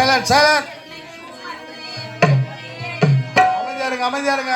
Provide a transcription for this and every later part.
Silent silent அமைதியா இருங்க அமைதியா இருங்க.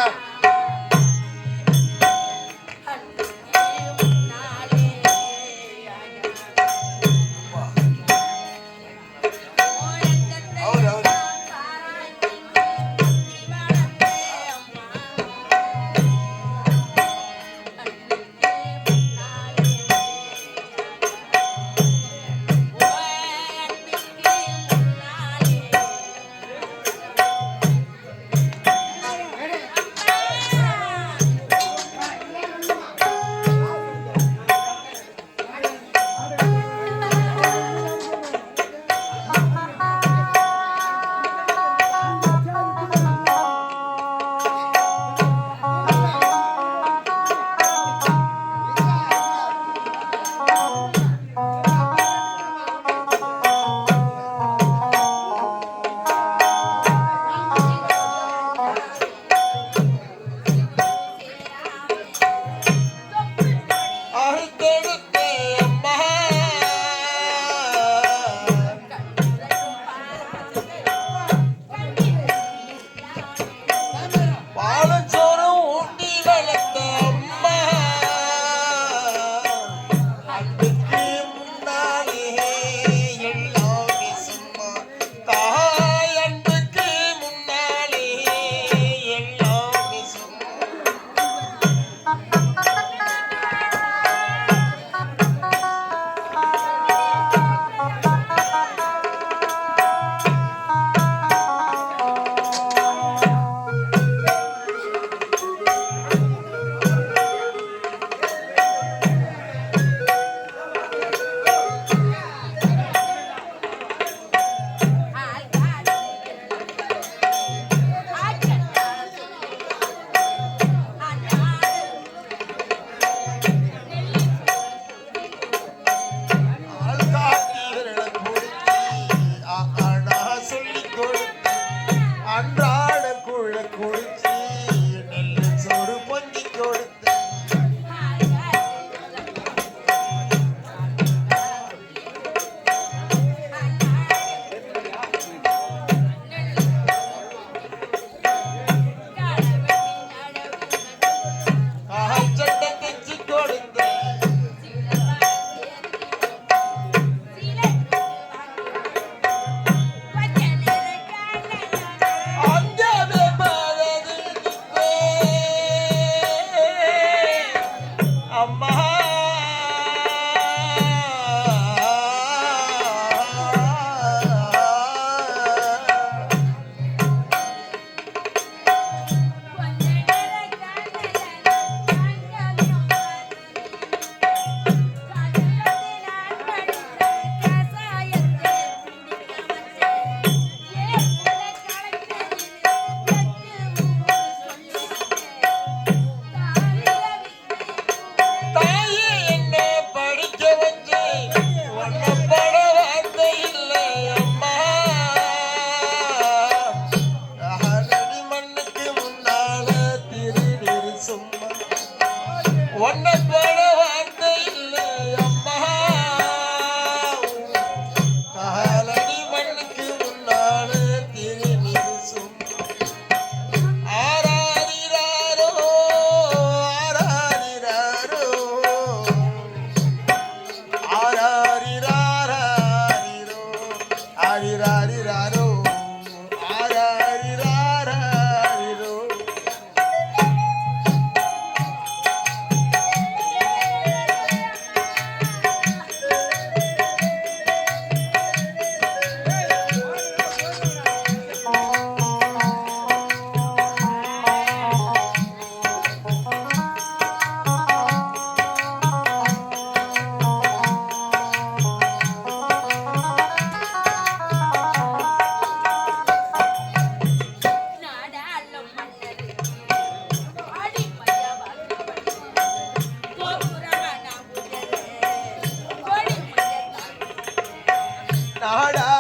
நாடா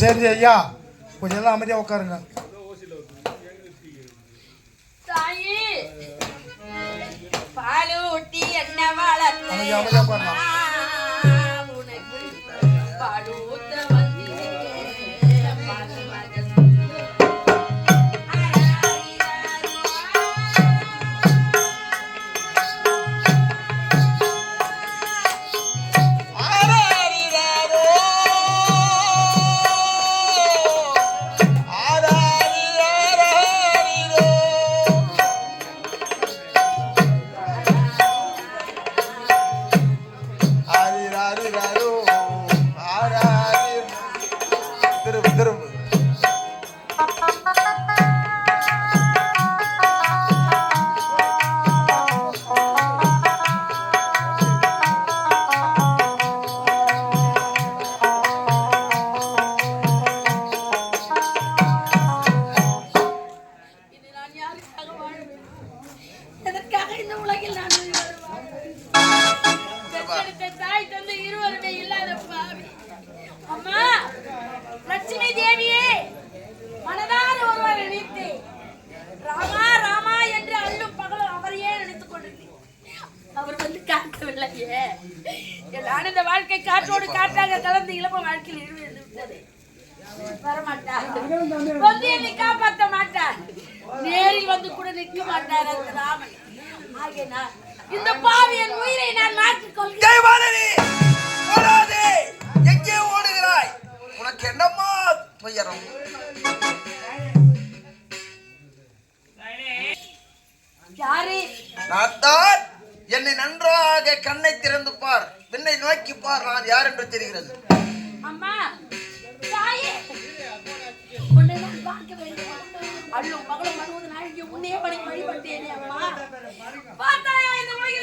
சரி ஐயா. கொஞ்சம் எல்லாம் அமைதியாக உட்காருங்க. பாலூட்டி என்ன வளர்த்து. அமைதியா, அமைதியா லட்சுமி தேவியே மனதார ஒருவர் நினைத்து ராமா ராமா என்று அள்ளும் பகலும் அவரையே நினைத்துக் கொண்டிருந்தேன் அவர் வந்து காட்டவில்லையே நான் இந்த வாழ்க்கை காற்றோடு காற்றாக கலந்து இளம வாழ்க்கையில் இருந்து விட்டது. வரமாட்டார். வந்து என்னை காப்பாற்ற மாட்டார். நேரில் வந்து கூட நிற்க மாட்டார் அந்த ராமன். ஆகையினால் இந்த பாவியன் உயிரை நான் மாற்றிக் கொள்கிறேன். உனக்கு என்னம்மா துயரம்? நான் என்னை நன்றாக கண்ணை திறந்து பார். என்னை நோக்கி பார் நான் யார் என்று தெரிகிறது? அம்மா தாயே. உன்னை நான் பார்க்க வேண்டும். அள்ளும் மகளும் வருவது நான் இங்கே உன்னே பணி வழிபட்டேனே அம்மா பார்த்தாயா இந்த உலகில்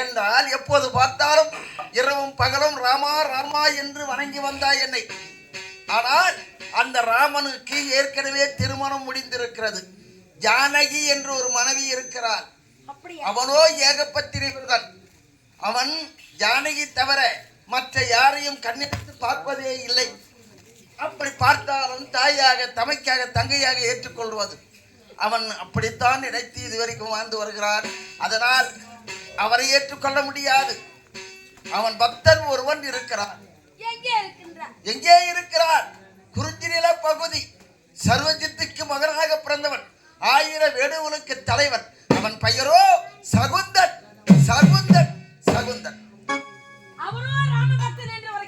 என்றால் எப்போது பார்த்தாலும் இரவும் பகலும் ராமா ராமா என்று வணங்கி வந்தாய் என்னை. ஆனால் அந்த ராமனுக்கு ஏற்கனவே திருமணம் முடிந்திருக்கிறது. ஜானகி என்று ஒரு மனைவி இருக்கிறார் அவனோ ஏகப்பத்திரி விரதன் அவன் ஜானகி தவிர மற்ற யாரையும் கண்ணெடுத்து பார்ப்பதே இல்லை. அப்படி பார்த்தாலும் தாயாக தமைக்காக தங்கையாக ஏற்றுக்கொள்வது. அவன் அப்படித்தான் நினைத்து இதுவரைக்கும் வாழ்ந்து வருகிறான். அதனால் அவரை ஏற்றுக்கொள்ள முடியாது. அவன் பக்தன் ஒருவன் இருக்கிறான். எங்கே இருக்கிறான்? குறிஞ்சி நில பகுதி. சர்வஜித்துக்கு மகனாக பிறந்தவன். ஆயிரம் வேடுவனுக்கு தலைவன். அவன் பெயரோ சகுந்தன். சகுந்தன். சகுந்தன். அவரோ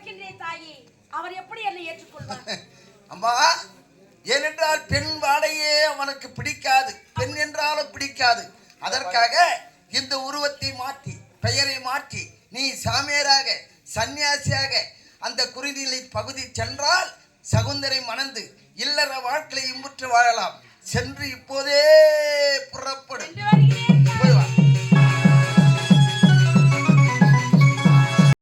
என்று தாயே. அவர் எப்படி என்னை ஏற்றுக்கொள்வார்? அம்மா ஏனென்றால் பெண் வாடையே அவனுக்கு பிடிக்காது. பெண் என்றாலும் பிடிக்காது. அதற்காக இந்த உருவத்தை மாற்றி பெயரை மாற்றி நீ சாமியாராக சன்னியாசியாக அந்த குறுநிலை பகுதி சென்றால் சகுந்தரை மணந்து இல்லற வாழ்க்கையை இம்புற்று வாழலாம். சென்று இப்போதே புறப்படும்